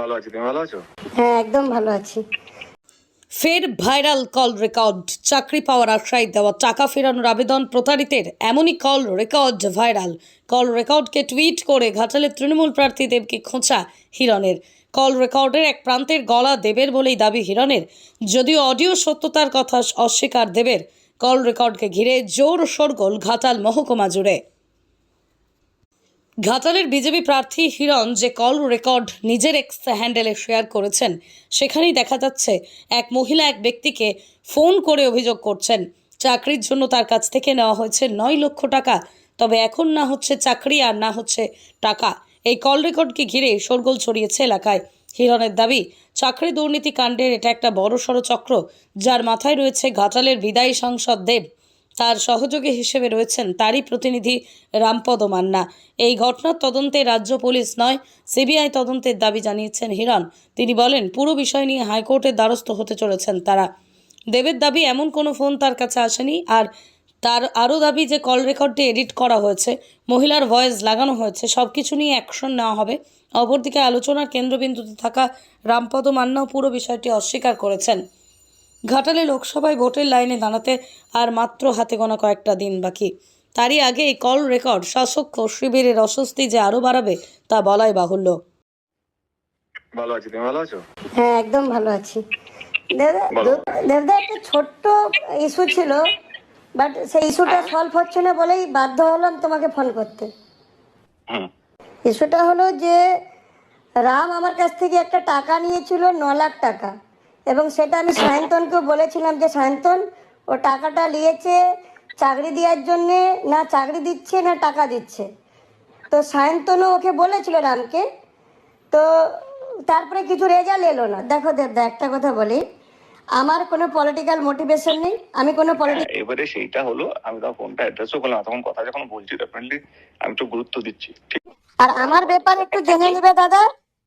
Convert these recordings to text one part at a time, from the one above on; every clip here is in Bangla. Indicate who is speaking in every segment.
Speaker 1: ভালো আছি তুমি ভালো আছো?
Speaker 2: হ্যাঁ একদম ভালো আছি।
Speaker 3: ফের ভাইরাল কল রেকর্ড চাকরি পাওয়ার আশ্রয় দেওয়া টাকা ফেরানোর আবেদন প্রতারিতের এমনই কল রেকর্ড ভাইরাল। কল রেকর্ডকে টুইট করে ঘাটালের তৃণমূল প্রার্থী দেবকে খোঁচা হিরণের। কল রেকর্ডের এক প্রান্তের গলা দেবের বলেই দাবি হিরণের। যদিও অডিও সত্যতার কথা অস্বীকার দেবের কল রেকর্ডকে ঘিরে জোর শোরগোল ঘাটাল মহকুমা জুড়ে। ঘাটালের বিজেপি প্রার্থী হিরণ যে কল রেকর্ড নিজের এক্স হ্যান্ডেলে শেয়ার করেছেন, সেখানেই দেখা যাচ্ছে এক মহিলা এক ব্যক্তিকে ফোন করে অভিযোগ করছেন। চাকরির জন্য তার কাছ থেকে নেওয়া হয়েছে নয় লক্ষ টাকা, তবে এখন না হচ্ছে চাকরি আর না হচ্ছে টাকা। এই কল রেকর্ডকে ঘিরে শোরগোল ছড়িয়েছে এলাকায়। হিরণের দাবি, চাকরি দুর্নীতি কাণ্ডের এটা একটা বড়সড় চক্র, যার মাথায় রয়েছে ঘাটালের বিদায়ী সাংসদ দেব। তার সহযোগী হিসেবে রয়েছেন তারই প্রতিনিধি রামপদ মান্না। এই ঘটনার তদন্তে রাজ্য পুলিশ নয়, সিবিআই তদন্তের দাবি জানিয়েছেন হিরণ। তিনি বলেন, পুরো বিষয় নিয়ে হাইকোর্টের দ্বারস্থ হতে চলেছেন তারা। দেবের দাবি, এমন কোনো ফোন তার কাছে আসেনি। আর তার আরও দাবি যে, কল রেকর্ডটি এডিট করা হয়েছে, মহিলার ভয়েস লাগানো হয়েছে সব কিছু নিয়ে অ্যাকশন নেওয়া হবে। অপরদিকে আলোচনার কেন্দ্রবিন্দুতে থাকা রামপদ মান্নাও পুরো বিষয়টি অস্বীকার করেছেন। ঘাটালে লোকসভায় ভোটের লাইনে দাঁড়াতে আর মাত্র হাতে গোনা কয়েকটা দিন বাকি। তারই আগে এই কল রেকর্ড শাসক শিবিরের অস্বস্তি যে আরও বাড়াবে তা বলাই বাহুল্য।
Speaker 1: ভালো আছি তুমি ভালো আছো?
Speaker 2: হ্যাঁ একদম ভালো আছি। দেবদা
Speaker 1: বলো।
Speaker 2: একটা ছোট্ট ইস্যু ছিল বাট সেই ইস্যুটা সলভ হচ্ছে না বলেই বাধ্য হলাম তোমাকে ফোন করতে। ইস্যুটা হলো যে রাম আমার কাছ থেকে একটা টাকা নিয়েছিল ন লাখ টাকা। এবং সেটা আমি সায়ন্তনকেও বলেছিলাম যে সায়ন্তন ও টাকাটা নিয়েছে চাকরি দেওয়ার জন্যে না চাকরি দিচ্ছে না টাকা দিচ্ছে? তো সায়ন্তনও ওকে বলেছিল রামকে। তো তারপরে কিছু রেজাল্ট এলো না। দেখো দেবদা একটা কথা বলি। আমার কোনো পলিটিক্যাল মোটিভেশন নেই। আমি কোনো পলিটিক্যাল
Speaker 1: এবারে সেইটা হলো আমি তখন ফোনটা অ্যাড্রেসও করলাম তখন কথা যখন বলছি ডেফিনেটলি আমি একটু গুরুত্ব দিচ্ছি
Speaker 2: আর আমার ব্যাপারে একটু জেনে নেবে দাদা।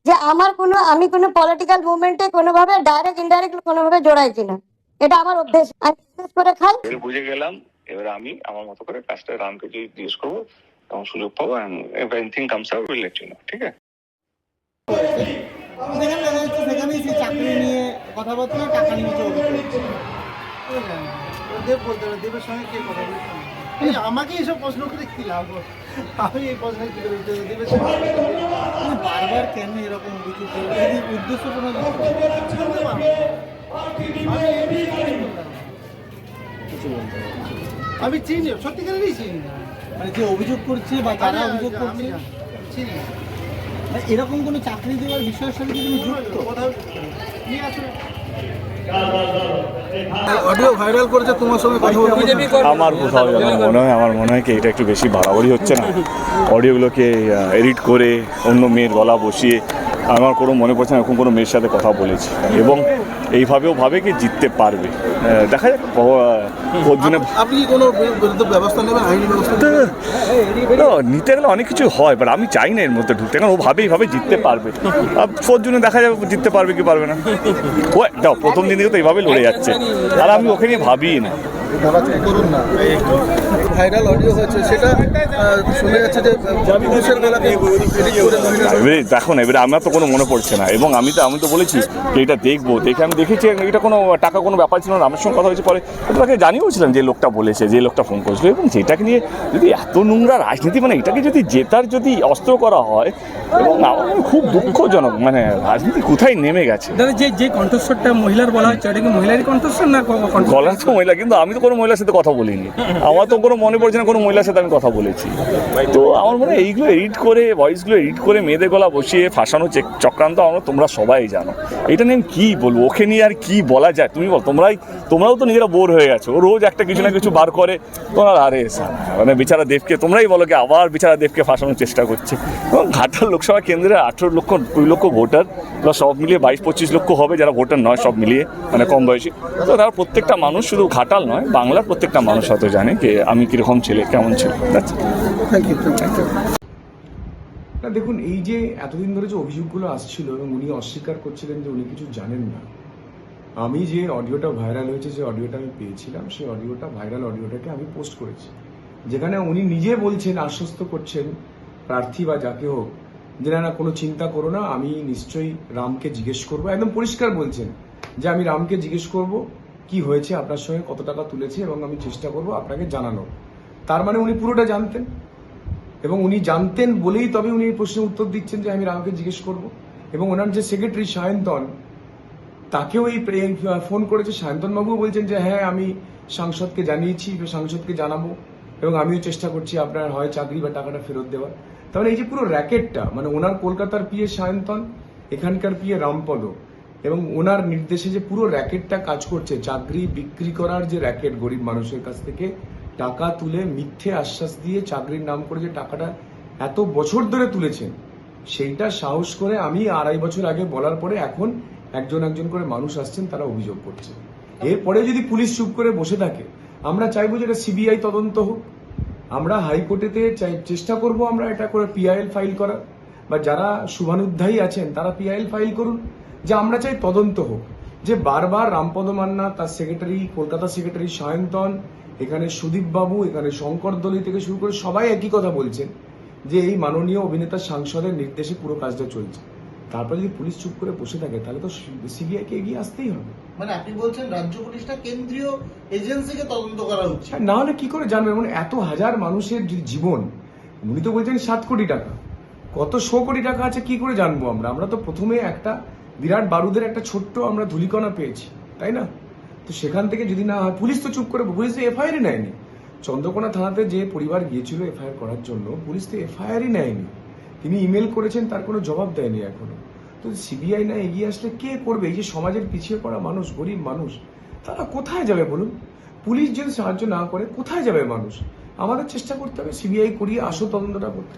Speaker 2: যে আমার কোনো আমি কোনো পলিটিক্যাল মুভমেন্টে কোনোভাবে ডাইরেক্ট ইনডাইরেক্ট কোনোভাবে জড়াইছি না। এটা আমার অভ্যেস আমি business করে খাই।
Speaker 1: বুঝে গেলাম এবার আমি আমার মতো করে কাজটা রামকে যদি জিজ্ঞেস করব তখন সুযোগ পাবো anything comes out will let you know ঠিক আছে?
Speaker 4: যেখানে দেখা যাচ্ছে সেখানেই সেই চাকরি নিয়ে কথাবার্তা টাকা নিয়ে দেব বলতে দেবের সঙ্গে কে কথা বলছে? আমাকে এইসব প্রশ্ন করে কি লাভ আমি এই প্রশ্ন কি করে উত্তর দেব? দেবের বারবার কেন এরকম উদ্দেশ্য কোনো। আমি? চিনি সত্যিকারেরই চিনি না মানে যে অভিযোগ করছে বা যারা অভিযোগ করছে চিনি মানে এরকম কোনো চাকরি দেওয়ার বিষয়ের সাথে কি তুমি যুক্ত নিয়ে আসো
Speaker 5: অডিও ভাইরাল করেছে তোমার সঙ্গে কথা বলতে
Speaker 6: আমার কোথাও যেন মনে হয় আমার মনে হয় কি এটা একটু বেশি বাড়াবাড়ি হচ্ছে না? অডিওগুলোকে এডিট করে অন্য মেয়ের গলা বসিয়ে আমার কোনো মনে পড়ছে না এরকম কোনো মেয়ের সাথে কথা বলেছি। এবং এইভাবেও ভাবে কি জিততে পারবে। দেখা যাক অর্জুনে
Speaker 5: আপনি কোনো ব্যবস্থা নেবেন আইনি ব্যবস্থা?
Speaker 6: নিতে গেলে অনেক কিছু হয় বাট আমি চাই না এর মধ্যে ঢুকতে। কারণ ও ভাবে এইভাবে জিততে পারবে। আর ওর দেখা যাবে জিততে পারবে কি পারবে না। ও প্রথম দিন থেকে তো এইভাবে লড়ে যাচ্ছে। আর আমি ওকে নিয়ে ভাবি না।
Speaker 5: করুন না। ভাইরাল অডিও হয়েছে সেটা শোনা যাচ্ছে যে পুরুষের করে মহিলা-
Speaker 6: এবারে দেখো না এবারে আমার তো কোনো মনে পড়ছে না। এবং আমি তো আমি তো বলেছি যে এটা দেখব দেখে আমি দেখেছি এটা কোনো টাকা কোনো ব্যাপার ছিল না আমার সঙ্গে কথা হয়েছে পরে। তাকে জানিয়েওছিলাম যে লোকটা বলেছে যে লোকটা ফোন করেছিল এবং সেটাকে নিয়ে যদি এত নোংরা রাজনীতি মানে এটাকে যদি জেতার যদি অস্ত্র করা হয় এবং খুব দুঃখজনক মানে রাজনীতি কোথায় নেমে গেছে?
Speaker 7: যে যে কণ্ঠস্বরটা মহিলার বলা হচ্ছে ওটা কি মহিলারই কণ্ঠস্বর না
Speaker 6: গলার তো মহিলা কিন্তু আমি তো কোনো মহিলার সাথে কথা বলিনি। আমার তো কোনো মনে পড়ছে না, কোনো মহিলার সাথে আমি কথা বলেছি। তো আমার মনে হয় এইগুলো এডিট করে ভয়েসগুলো এডিট করে মেয়েদের গলা বসিয়ে ফাঁসানো চেক- চক্রান্ত আমরা তোমরা সবাই জানো। এটা নিয়ে আমি কী বলব? ওকে নিয়ে আর কি বলা যায়? তুমি বল, তোমরাই তোমরাও তো নিজেরা বোর হয়ে গেছো। রোজ একটা কিছু না কিছু বার করে। তোমার আরে মানে বিচারা দেবকে তোমরাই বলো কি, আবার বিচারা দেবকে ফাঁসানোর চেষ্টা করছে। এবং ঘাটাল লোকসভা কেন্দ্রে আঠেরো লক্ষ, কুড়ি লক্ষ ভোটার প্লাস সব মিলিয়ে বাইশ পঁচিশ লক্ষ হবে যারা ভোটার নয় সব মিলিয়ে মানে কম বয়সী। তো তারা প্রত্যেকটা মানুষ শুধু ঘাটাল নয় বাংলার প্রত্যেকটা মানুষ হয়তো জানে যে আমি কীরকম ছেলে কেমন ছিল।
Speaker 8: না দেখুন এই যে এতদিন ধরে যে অভিযোগগুলো আসছিল এবং উনি অস্বীকার করছিলেন যে উনি কিছু জানেন না আমি যে অডিওটা ভাইরাল হয়েছে যে অডিওটা আমি পেয়েছিলাম সেই অডিওটা ভাইরাল অডিওটাকে আমি পোস্ট করেছি। যেখানে উনি নিজে বলছেন আশ্বস্ত করছেন প্রার্থী বা যাকে হোক যে না না কোনো চিন্তা করো না আমি নিশ্চয়ই রামকে জিজ্ঞেস করব। একদম পরিষ্কার বলছেন যে আমি রামকে জিজ্ঞেস করব কি হয়েছে আপনার সঙ্গে, কত টাকা তুলেছে এবং আমি চেষ্টা করব আপনাকে জানানো তার মানে উনি পুরোটা জানতেন। এবং উনি জানতেন বলেই তবে উনি প্রশ্নের উত্তর দিচ্ছেন যে আমি রামকে জিজ্ঞেস করব। এবং ওনার যে সেক্রেটারি সায়ন্তন, তাকেও এই ফোন করেছে। সায়ন্তন বাবু বলছেন যে হ্যাঁ আমি সাংসদকে জানিয়েছি, সাংসদকে জানাব এবং আমিও চেষ্টা করছি আপনার হয় চাকরি বা টাকাটা ফেরত দেওয়ার। তাহলে এই যে পুরো র্যাকেটটা মানে ওনার কলকাতার পিএ সায়ন্তন, এখানকার পিএ রামপদ এবং ওনার নির্দেশে যে পুরো র্যাকেটটা কাজ করছে, চাকরি বিক্রি করার যে র্যাকেট গরিব মানুষের কাছ থেকে, টাকা তুলে মিথ্যে আশ্বাস দিয়ে চাকরির নাম করে যে টাকাটা এত বছর ধরে তুলেছেন, সেইটা সাহস করে আমি আড়াই বছর আগে বলার পরে এখন একজন একজন করে মানুষ আসছেন, তারা অভিযোগ করছে। এরপরে যদি পুলিশ চুপ করে বসে থাকে, আমরা চাইব যে এটা সিবিআই তদন্ত হোক। আমরা হাইকোর্টেতে চেষ্টা করব আমরা এটা করে পিআইএল ফাইল করার। বা যারা শুভানুধ্যায়ী আছেন, তারা পিআইএল ফাইল করুন। যে আমরা চাই তদন্ত হোক। যে বারবার রামপদ মান্না তার সেক্রেটারি কলকাতা সেক্রেটারি সায়ন্তন এখানে সুদীপ বাবু এখানে শঙ্কর দলি থেকে শুরু করে সবাই একই কথা বলছেন যে এই মাননীয় অভিনেতা সাংসদের নির্দেশে পুরো কাজটা চলছে। তারপরে যদি পুলিশ চুপ করে বসে থাকে তাহলে তো সিবিআইকে এগিয়ে আসতেই হবে।
Speaker 4: মানে আপনি বলছেন রাজ্য পুলিশটা কেন্দ্রীয় এজেন্সিকে তদন্ত করা উচিত।
Speaker 8: না হলে কি করে জানবে? মানে এত হাজার মানুষের জীবন উনি তো বলছেন সাত কোটি টাকা। কত শো কোটি টাকা আছে কি করে জানব আমরা? আমরা তো প্রথমে একটা বিরাট বারুদের একটা ছোট্ট আমরা ধুলিকণা পেয়েছি, তাই না? তো সেখান থেকে যদি না হয়, পুলিশ তো চুপ করে, পুলিশ তো এফআইআরই নেয়নি। চন্দ্রকোনা থানাতে যে পরিবার গিয়েছিল এফআইআর করার জন্য, পুলিশ তো এফআইআরই নেয়নি। তিনি ইমেল করেছেন, তার কোনো জবাব দেয়নি এখনও। তো সিবিআই না এগিয়ে আসলে কে করবে? এই যে সমাজের পিছিয়ে পড়া মানুষ, গরিব মানুষ, তারা কোথায় যাবে বলুন? পুলিশ যদি সাহায্য না করে, কোথায় যাবে মানুষ? আমাদের চেষ্টা করতে হবে সিবিআই করিয়ে আসো তদন্তটা করতে।